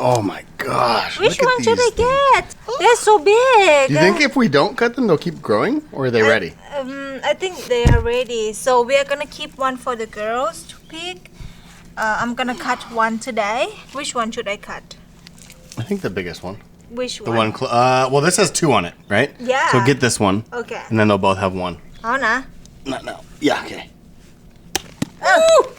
Oh my gosh. Which one should I get? They're so big. Do you think if we don't cut them, they'll keep growing? Or are they ready? Um, I think they are ready. So we are gonna keep one for the girls to pick. Uh, I'm gonna cut one today. Which one should I cut? I think the biggest one. Which one? The one? cl- uh, well, this has two on it, right? Yeah. So get this one. Okay. And then they'll both have one. Anna. No, no. Yeah, okay. Oh.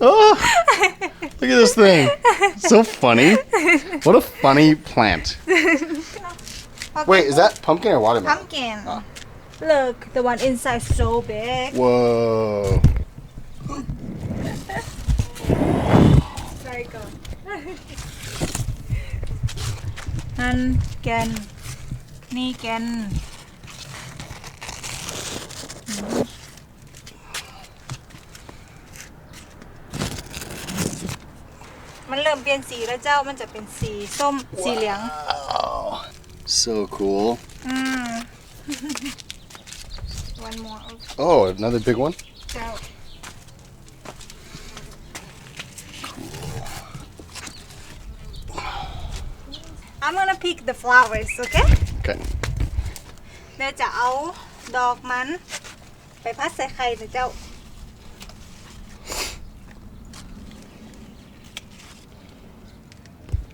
Oh, look at this thing. So funny. What a funny plant. Wait, is that pumpkin or watermelon? Pumpkin. Ah. Look, the one inside so big. Whoa. Sorry, go. Nan, Ken. Ni, ปลี่ยนสีแล้วเจ้ามันจะเป็นสีส้มสีเหลือง Wow. So cool. อืม one more Oh, another big one. เจ้า I'm gonna pick the flowers okay Okay. เดี๋ยวจะเอาดอกมัน ไปพัดใส่ไข่นะเจ้า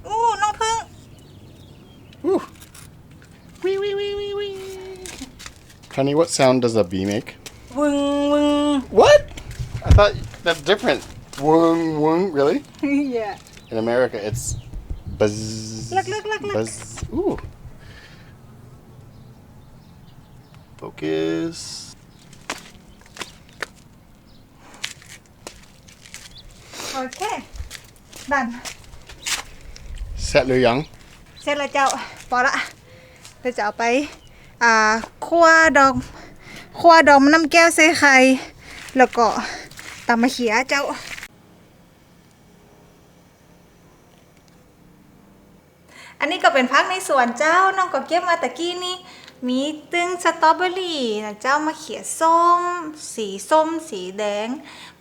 อู้น้องพึ่ง Woo. Wee wee wee wee wee. Honey, what sound does a bee make? วึงวึง What? I thought that's different. Woong woong. Really? yeah In America, it's buzz. Look, look, look, look. Buzz. Ooh. Focus. โอเคดัน Set Liu Yang. เสร็จแล้วเจ้าพ อ่าคั่วดอกคั่วดอกมะน้ำแก้วใส่ไข่แล้วก็ตำมะเขียเจ้าอันนี้ก็เป็นพักในสวนเจ้า น้องก็เก็บมาตะกี้นี่มีตึงสตรอเบอรี่นะเจ้ามะเขือส้ม สีส้ม สีแดง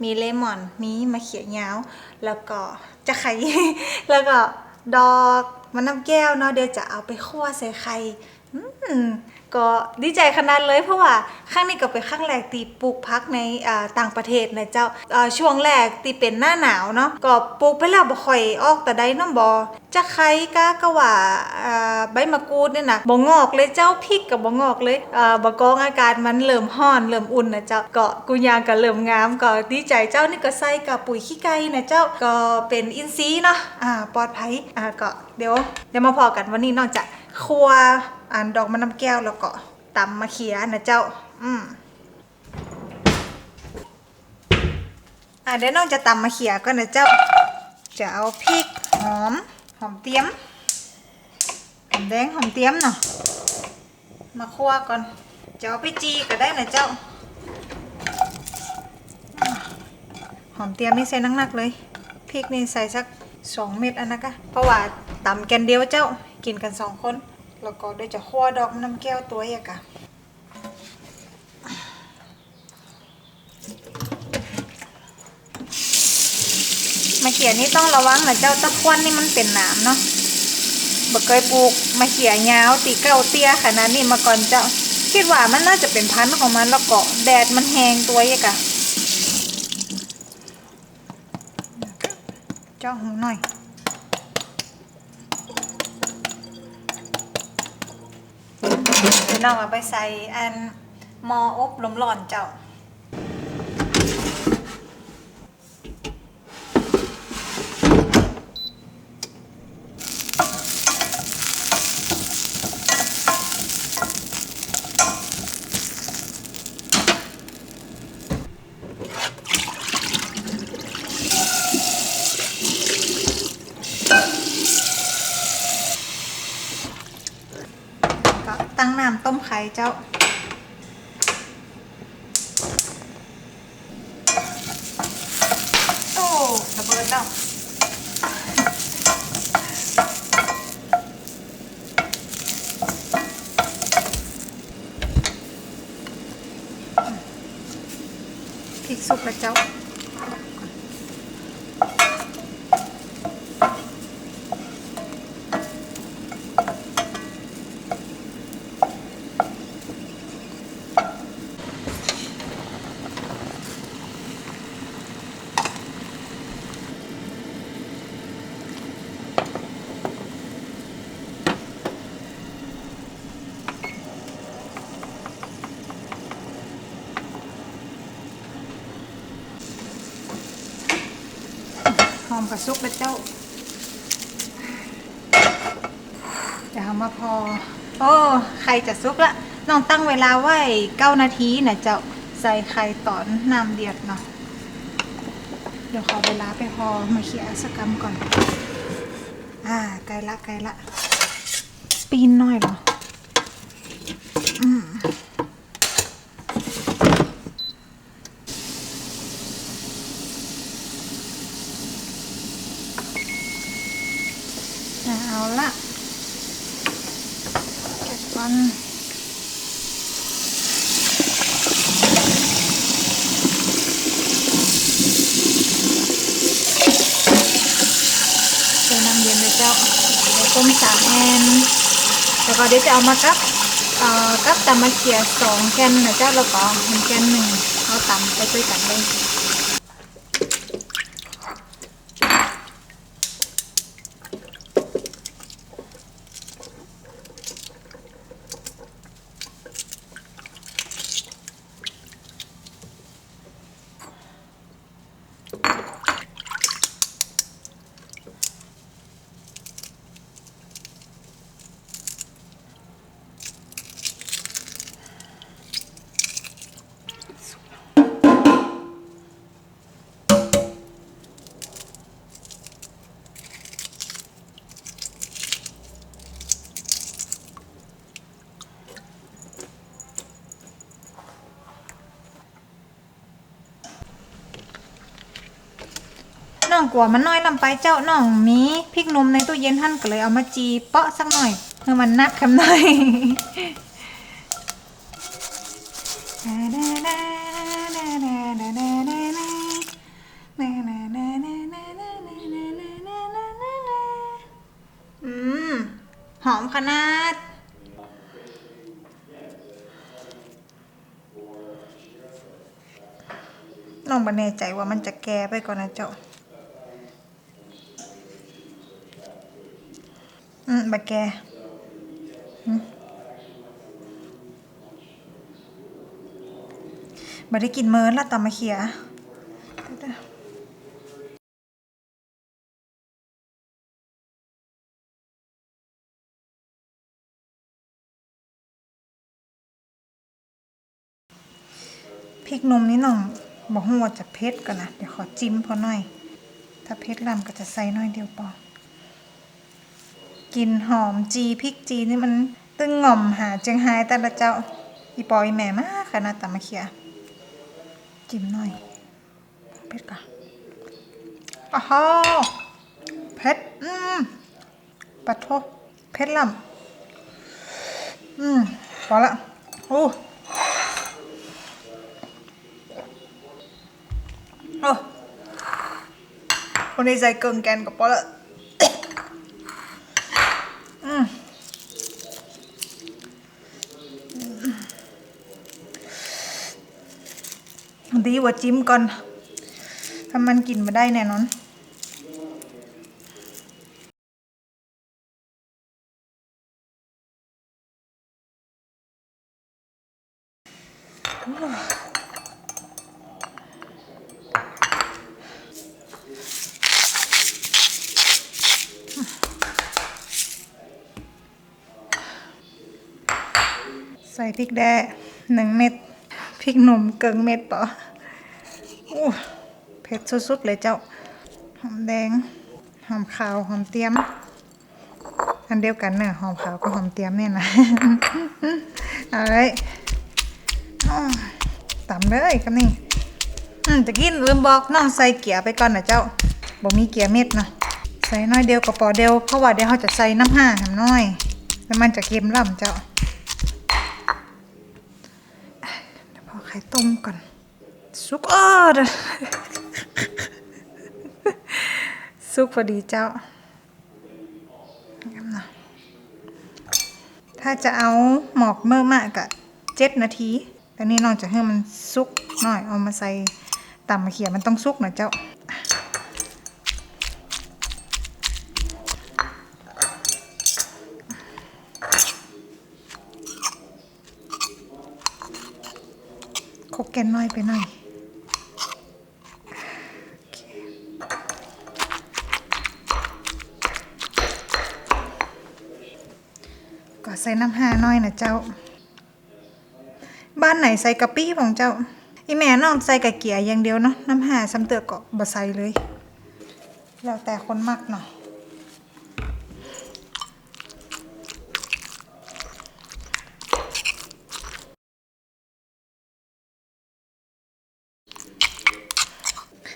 มีเลมอน มีมะเขือยาว แล้วก็จะไข่ แล้วก็ดอกมะน้ำแก้วเนาะเดี๋ยวจะเอาไปคั่วใส่ไข่อืม ก็ดีใจขนาดเลยเพราะว่าครั้งนี้ก็เป็นครั้งแรกตีปลูกพักในต่างประเทศนะเจ้าช่วงแรกตีเป็นหน้าหนาวเนาะก็ปลูกไปแล้วบ่ค่อยออกแต่ใดน้ำบอจะไข่กาก็ว่าใบมะกรูดเนี่ยนะบ่งอกเลยเจ้าพริกกับบ่งอกเลยบ่กองอากาศมันเริ่มร้อนเริ่มอุ่นนะเจ้าก็กุยางก็เริ่มงามก็ดีใจเจ้านี่ก็ใส่กับปุ๋ยขี้ไก่นะเจ้าก็เป็นอินทรีย์เนาะอ่าปลอดภัยอ่าก็เดี๋ยวเดี๋ยวมาพอกันวันนี้นอกจากครัว อ่านดอกมะน้ำแก้วแล้วก็ตำมะเขียนะเจ้า อืมอ่าเดี๋ยวน้องจะตำมะเขียก่อนนะเจ้า จะเอาพริกหอมหอมเตรียมหอมแดงหอมเตรียมเนาะมาคั่วก่อน จะเอาไปจีก็ได้นะเจ้า หอมเตรียมนี่ใส่นักๆเลย พริกนี่ใส่สักสองเม็ดอันนะกะเพราะว่าตำแกนเดียวเจ้า กินกันสองคน แล้วก็เดี๋ยวจะคั่วดอกน้ำแก้วตัวเอกะมะเขียนี่ต้องระวังนะเจ้าตะควันนี่มันเป็นหนามเนาะบ่เคยปลูกมะเขียยาวตีเก้าเตี้ยขนาดนี้มาก่อนเจ้า คิดว่ามันน่าจะเป็นพันธุ์ของมันแล้วก็แดดมันแหงตัวเอกะเจ้าหูหน่อย พี่น้องเอาไปใส่อันหมออบลมร้อนเจ้า ก็ตั้งน้ำต้มไข่ เจ้า โอ้ระเบิดเจ้าพริกสุกแล้วเจ้า อมกับซุกแล้วเจ้าเดี๋ยวเอามาพอ โอ้ ไข่จะซุกละ น้องตั้งเวลาไว้เก้านาทีนะเจ้า ใส่ไข่ตอนน้ำเดือดเนาะ เดี๋ยวขอเวลาไปพอมาเขี่ยสกรรมก่อน อ่า ไกลละไกลละ ปีนหน่อยเหรอ เอาละเก็บก่อนใส่น้ำเย็นเลยเจ้าเดี๋ยวต้มสามแอนแล้วก็เดี๋ยวจะเอามากับเอ่อกับตำมะเขียสองแกนนะเจ้าแล้วก็หนึ่งแกนหนึ่งเอาตำไปด้วยกันเลย องกลัวมันน้อยลำไปเจ้าน้องมีพริกนมในตู้เย็นท่านก็เลยเอามาจีเปาะสักหน่อยเพื่อมันนักคำหน่อยอืม หอมขนาดน้องบันแน่ใจว่ามันจะแก่ไปก่อนนะเจ้า อืมบะแกบ่ได้กินเมินละตำมะเขียพริกนมนี่น้องบอกหัวาจะเผ็ดกันนะเดี๋ยวขอจิ้มพอหน่อย ถ้าเผ็ดลำก็จะใส่น่อยเดียวพอ กลิ่นหอมจีพริกจีนี่มันตึงง่อมหาเจียงไฮ้แต่ละเจ้าอีปอยแม่มากขนาดตำมะเขียจิ้มหน่อยเผ็ดก่อนอ้าวเผ็ดอืมปัดโทเผ็ดลำอืมพอละโอ้โอ้คนนี้ใส่เกินแกนกับพอละ อืมดีก ว่าจิ้มก่อนถ้ามันกินมาได้แน่นอนใส่พริกแด้หนึ่งเม็ดพริกหนุ่มเกิงเม็ดปะโอ้ เผ็ดสุดๆเลยเจ้า หอมแดง หอมขาว หอมเตรียม อันเดียวกันเนอะหอมขาวกับหอมเตรียมเนี่ยนะเอาเลยตำเลยครับนี่ตะกี้ลืมบอกน้องใส่เกียร์ไปก่อนนะเจ้าบ่มีเกียร์เม็ดนะใส่น้อยเดียวกับปอเดียวเพราะว่าเดี๋ยวเขาจะใส่น้ำห้าหำน้อย แล้วมันจะเค็มล่ำเจ้าเดี๋ยวพอไข่ต้มก่อน ซุกเออซุกพอดีเจ้า ถ้าจะเอาหมอกเมื่อมากกะเจ็ดนาทีแต่นี่น้องจะให้มันซุกหน่อย เอามาใส่ตำมะเขียมันต้องซุกหน่อยเจ้าคกแกนน้อยไปหน่อย ใส่น้ำห่าน่อยนะเจ้า บ้านไหนใส่กะปิของเจ้า อีแม่น้องใส่กะเกียอย่างเดียวเนาะน้ำห่าซ้ำเตือกก็บ่ใส่เลย แล้วแต่คนมักเนาะ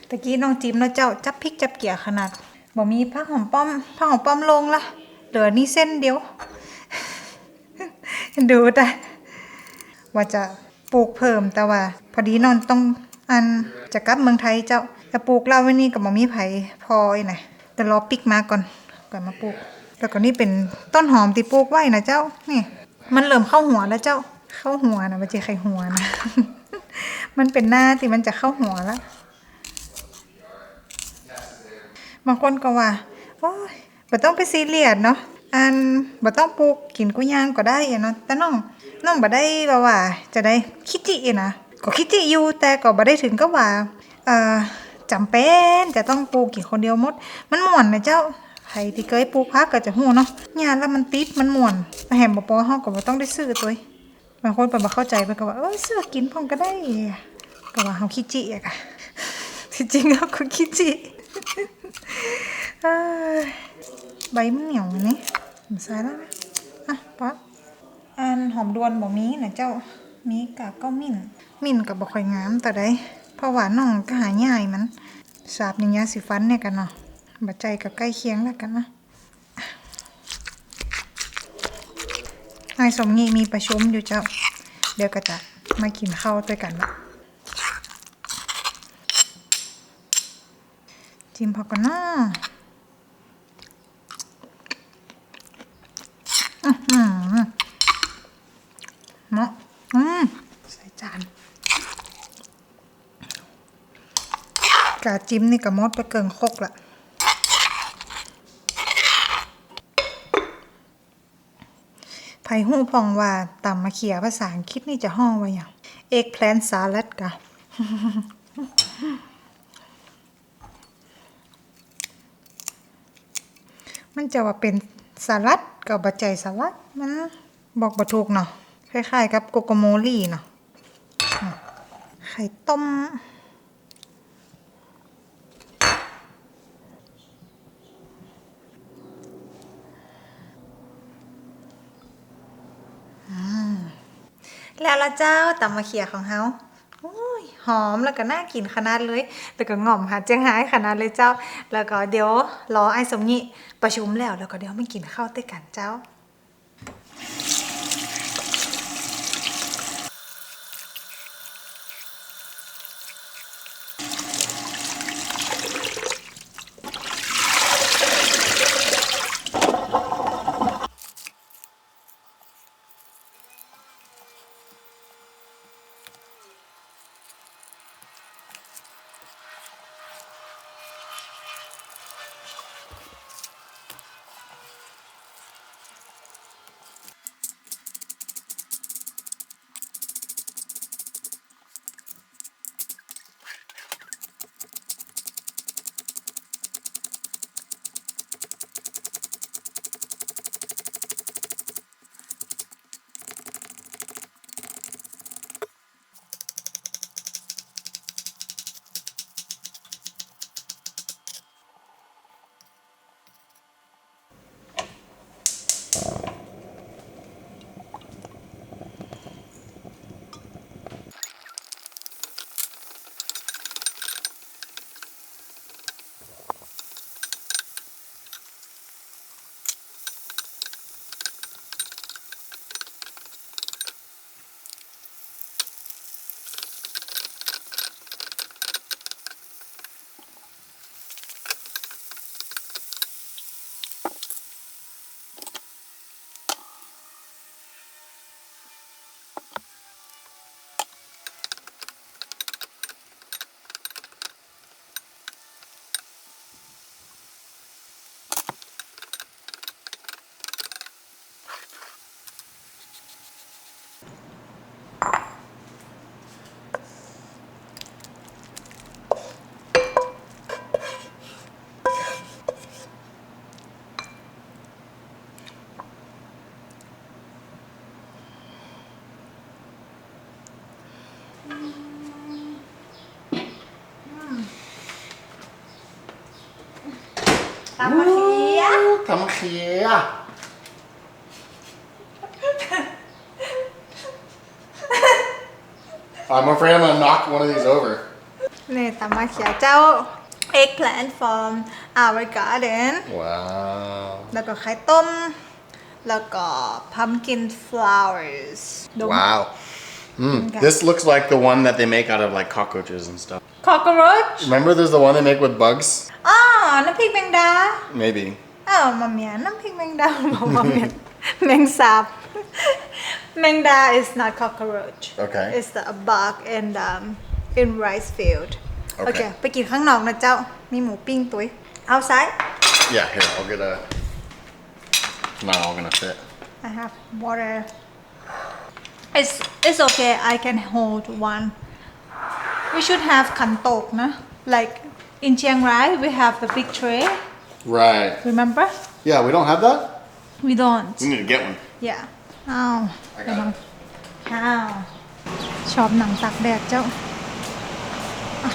ตะกี้น้องจิ้มแล้วเจ้าจับพริกจับเกียขนาดบ่มีผักหอมป้อมผักหอมป้อมลงละเหลือนี่เส้นเดียว ดูแต่ว่าจะปลูกเพิ่มแต่ว่า พอดีนอนต้องอันจะกลับเมืองไทยเจ้าจะปลูกเล้าไว้นี่กับบ่มีไผพอไอ้น่ะแต่รอปิกมาก่อนก่อนมาปลูก แล้วก็นี่เป็นต้นหอมที่ปลูกไว้นะเจ้านี่ มันเริ่มเข้าหัวแล้วเจ้าเข้าหัวนะมันจะไข่หัวนะมันเป็นหน้าที่มันจะเข้าหัวแล้วบางคนก็ว่าโอ้ยบ่ต้องไปซีเรียสเนาะ อันบ่ต้องปลูกกินกุย่างก็ได้เนาะแต่น้องน้องบ่ได้ว่าว่า จะได้คิดจินะก็คิดจิอยู่แต่ก็บ่ได้ถึงก็ว่าเอ่อจำเป็นจะต้องปลูกกินคนเดียวหมด มันม่วนนะเจ้าใครที่เคยปลูกพักก็จะฮู้เนาะยานแล้วมันติดมันม่วนแต่แหมบ่พอเฮาก็บ่ต้องได้ซื้อตัวเองบางคนเพิ่นบ่เข้าใจเพิ่นก็ว่าเอ้ยซื้อกินพร้อมก็ได้ก็ว่าเฮาคิดจิอะค่ะที่จริงเฮาก็คิดจิใบมันเหนียวอัน นี้ผมใส่แล้วนะอะป๊ออันหอมดวนบ่มีนะเจ้ามีกะก็มิ่น มิ่นกับบ่ค่อยงามแต่ได้เพราะว่าน้องก็หาย่ายมันสาบอย่างยาสีฟันเนี่ยกันเนาะบัใจกับใกล้เคียงแล้วกันนะนายสมงีมีประชุมอยู่เจ้า เดี๋ยวก็จะมากินข้าวด้วยกันละจิ้มพอกันเนาะ อื้อหือเนาะอืมใส่จาน กาจิ้มนี่กับมดไปเกินคกละไผ่หู้พองว่าตำมาเขียภาษาอังกฤษนี่จะห้องว่าอย่างเอกแพลนสาลัดกะมันจะว่าเป็นสลัดกับบะใจสลัดมันบอกบะถูกเนาะคล้ายๆกับโกโกโมลี่เนาะไข่ต้ม แล้วละเจ้าตำมะเขียของเฮาโอ้ยหอมแล้วก็น่ากินขนาดเลย แล้วก็ง่อมหาเจียงหายขนาดเลยเจ้า แล้วก็เดี๋ยวรอไอ้สมนิประชุมแล้วแล้วก็เดี๋ยวไม่กินข้าวด้วยกันเจ้า ตำมะเขีย ทำเคีย I'm afraid I'm gonna knock one of these over. นี่ตำมะเขียเจ้า eggplant from our garden Wow. แล้วก็ไข่ต้ม แล้วก็ pumpkin flowers ดม Wow. Mm, Okay. This looks like the one that they make out of like cockroaches and stuff. cockroach Remember, there's the one they make with bugs. อ๋อ น้ำพริกแมงดา Maybe. อ้าวมาเมียน้ำพริกแมงดา บอกมาเมียแมงสาบ แมงดา is not cockroach Okay. it's the bug and um, in rice field โอ Okay. เค ไปกินข้างนอกนะเจ้า มีหมูปิ้งตุ้ยเอาซ้าย Yeah. Here, I'll get a. Not all gonna fit. I have water it's it's okay I can hold one we should have ขันโตกนะ like in Chiang Rai we have the big tray Right. remember Yeah, we don't have that. we don't We need to get one. yeah อ้าว I ไปล got อง it. อ้าวชอบหนังตักแดดเจ้าอ่ะ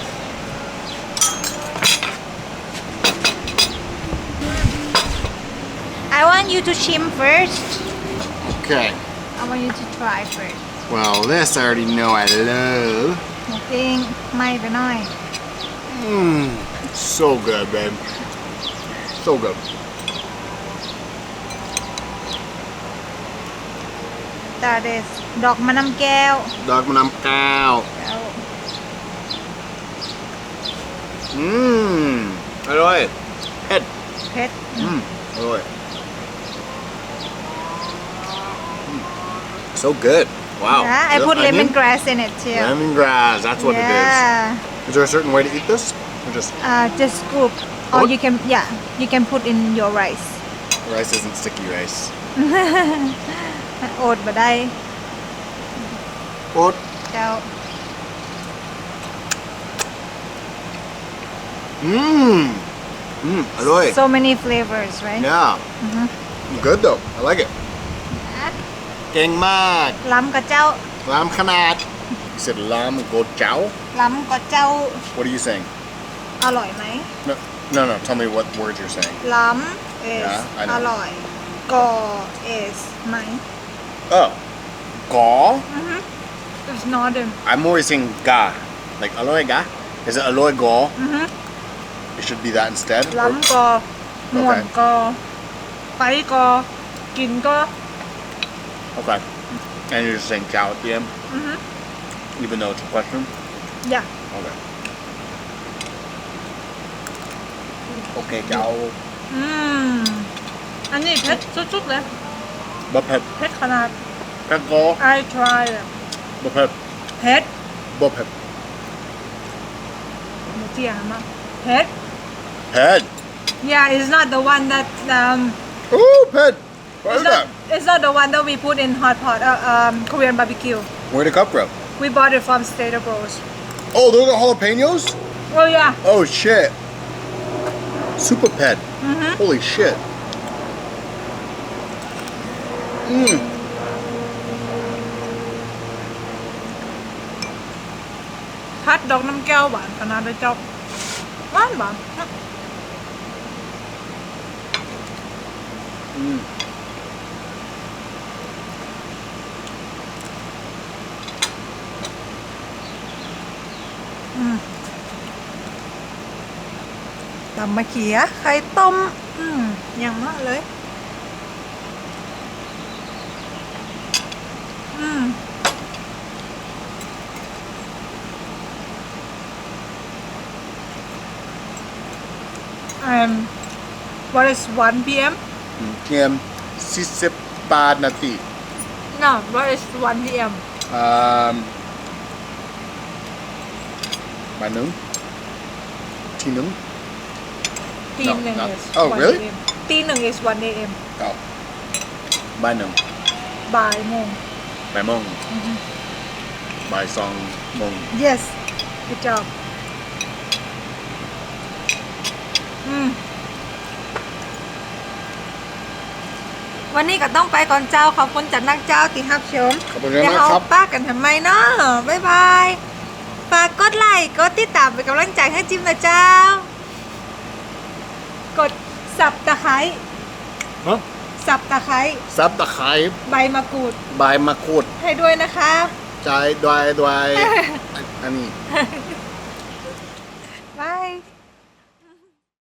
I want you to chim first Okay. I want you to try first Well, this I already know I love. หมูปิ้งไหม่ไปหน่อย Mmm. So good, babe. So good. ตาเดสดอกมะน้ำแก้ว Dog manam cow. แล้ว Mmm. Alloy. Head. เพชร Mmm. Alloy. Mm. So good. Wow. Yeah, I Is put that onion? lemongrass in it too. Lemongrass. That's what it yeah. is there a certain way to eat this? Or just Uh, just scoop, or you can yeah, you can put in your rice. rice isn't sticky rice? Ột vào đây, What? chào. Mmm. Mmm. Adoy. So many flavors, right? yeah. Mm-hmm. Good though. I like it. King. Lắm. Lam said lam go? ล้ำกับเจ้า What are you saying? อร่อยไหม No, no, no. Tell me what words you're saying. ล้ำ is Yeah, I know. อร่อยกอ is ไหม Oh. Gaw? it's northern I'm always saying ga. Like aloy ga. Is it aloy gaw? Mhm. It should be that instead. or- ล้ำกอม่วนกอไปกอ กินก็ Okay. And you're just saying chow at the end? Mhm. Even though it's a question? อย่า Okay. Okay, chow. อืมอันนี้เผ็ดสุดๆเลย But pep. เผ็ดขนาด Pep gaw. I try เลย But pep. เผ็ด But pep. หมูเจียมากเผ็ด Head. yeah it's not the one that um Ooh, pet. What it's is not, that? it's not the one that we put in hot pot uh, um Korean barbecue Where'd it come from? we bought it from Stater Bros Oh, those are jalapenos? oh yeah Oh, shit. Super pet. Mhm. Holy shit. Mmm. พัดดอกน้ำแก้วหวานขนาดเลยเจ้าหวานหวาน Mm. ตำมะเขียไข่ต้ม อืมอย่างมากเลย อืม um what is 1 p.m. PM Sisipad Nati. no what is 1 p.m. Um. Manung? Tinung? ตีหนึ่ง No, not- is oh, 1 really? a.m. ตีหนึ่ง is 1 a.m. Oh. Manung. บ่ายโมง By Mong. By Song Mong. yes good job อืมวันนี้ก็ต้องไปก่อนเจ้าขอบคุณจัดนักเจ้าติฮับชมขอบคุณเดี๋ยวมากเขาครับป้ากันทำไมเนาะบ๊ายบาย ฝากกดไลค์กดติดตามเป็นกำลังใจให้จิมนะเจ้า กดสับตะไคร้ฮะสับตะไคร้ซับตะไคร้ใบมะกรูดใบมะกรูดให้ด้วยนะคะ ใจดวยดวยอันอันนี้